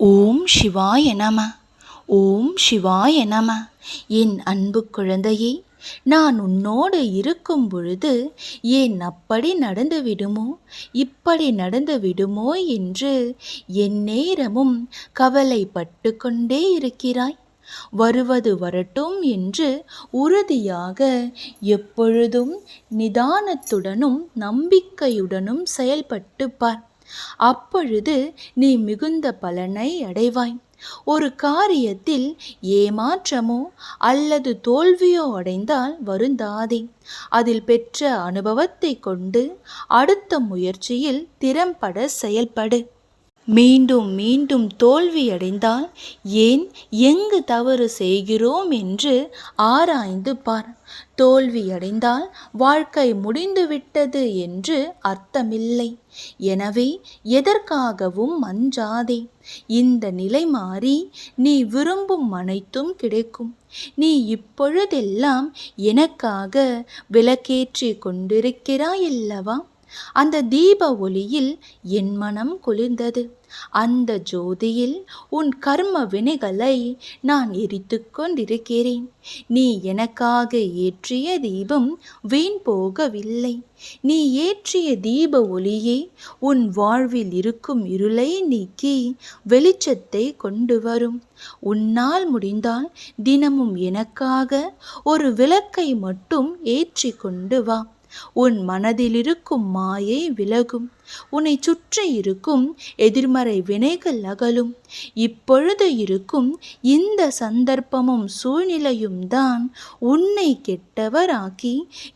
ஓம் சிவாய நம ஓம் சிவாய நம. என் அன்பு குழந்தையே நான் உன்னோடு இருக்கும் பொழுது ஏன் அப்படி நடந்து விடுமோ? இப்படி நடந்து விடுமோ என்று எந்நேரமும் கவலைப்பட்டு கொண்டே இருக்கிறாய். வருவது வரட்டும் என்று உறுதியாக எப்பொழுதும் நிதானத்துடனும் நம்பிக்கையுடனும் செயல்பட்டு பார். அப்பொழுது நீ மிகுந்த பலனை அடைவாய். ஒரு காரியத்தில் ஏமாற்றமோ அல்லது தோல்வியோ அடைந்தால் வருந்தாதே. அதில் பெற்ற அனுபவத்தை கொண்டு அடுத்த முயற்சியில் திறம்பட செயல்படு. மீண்டும் மீண்டும் தோல்வியடைந்தால் ஏன் எங்கு தவறு செய்கிறோம் என்று ஆராய்ந்து பார். தோல்வியடைந்தால் வாழ்க்கை முடிந்துவிட்டது என்று அர்த்தமில்லை. எனவே எதற்காகவும் அஞ்சாதே. இந்த நிலை மாறி நீ விரும்பும் அனைத்தும் கிடைக்கும். நீ இப்பொழுதெல்லாம் எனக்காக விளக்கேற்றி கொண்டிருக்கிறாயல்லவா? அந்த தீப ஒளியில் என் மனம் குளிர்ந்தது. அந்த ஜோதியில் உன் கர்ம வினைகளை நான் எரித்து கொண்டிருக்கிறேன். நீ எனக்காக ஏற்றிய தீபம் வீண் போகவில்லை. நீ ஏற்றிய தீப ஒளியே உன் வாழ்வில் இருக்கும் இருளை நீக்கி வெளிச்சத்தை கொண்டு வரும். உன்னால் முடிந்தால் தினமும் எனக்காக ஒரு விளக்கை மட்டும் ஏற்றி கொண்டு வா. உன் மனதிலிருக்கும் மாயை விலகும். உன்னை சுற்றி இருக்கும் எதிர்மறை வினைகள் அகலும். இப்பொழுது இருக்கும் இந்த சந்தர்ப்பமும் சூழ்நிலையும் தான் உன்னை கெட்டவராக்கி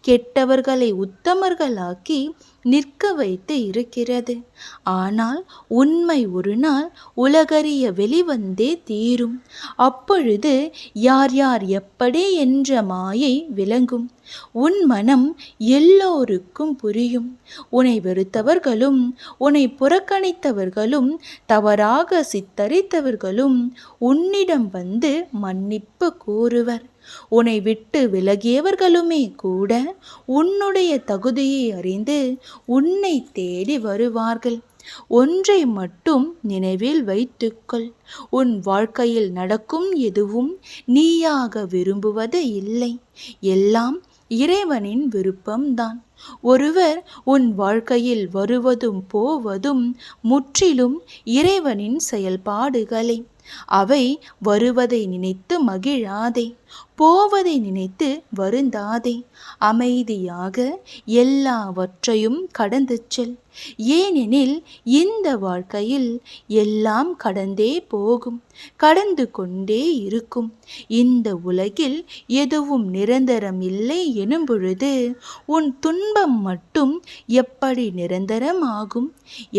கெட்டவர்களை உத்தமர்களாக்கி நிற்க வைத்து இருக்கிறது. ஆனால் உண்மை ஒரு நாள் உலகறிய வெளிவந்தே தீரும். அப்பொழுது யார் யார் எப்படி என்ற மாயை விளங்கும். உன் மனம் எல்லோருக்கும் புரியும். உன்னை வெறுத்தவர்களும் உன்னை புறக்கணித்தவர்களும் தவறாக சித்தரித்தவர்களும் உன்னிடம் வந்து மன்னிப்பு கூறுவர். உன்னை விட்டு விலகியவர்களுமே கூட உன்னுடைய தகுதியை அறிந்து உன்னை தேடி வருவார்கள். ஒன்றை மட்டும் நினைவில் வைத்துக்கொள். உன் வாழ்க்கையில் நடக்கும் எதுவும் நீயாக விரும்புவது இல்லை. எல்லாம் இறைவனின் விருப்பம்தான். ஒருவர் உன் வாழ்க்கையில் வருவதும் போவதும் முற்றிலும் இறைவனின் செயல்பாடுகளே. அவை வருவதை நினைத்து மகிழாதே. போவதை நினைத்து வருந்தாதே. அமைதியாக எல்லாவற்றையும் கடந்து செல். ஏனெனில் இந்த வாழ்க்கையில் எல்லாம் கடந்தே போகும் கடந்து கொண்டே இருக்கும். இந்த உலகில் எதுவும் நிரந்தரம் இல்லை எனும் பொழுது உன் துன்பம் மட்டும் எப்படி நிரந்தரமாகும்?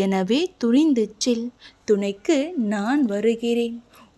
எனவே துணிந்து செல். துணைக்கு நான் வருகிறேன்.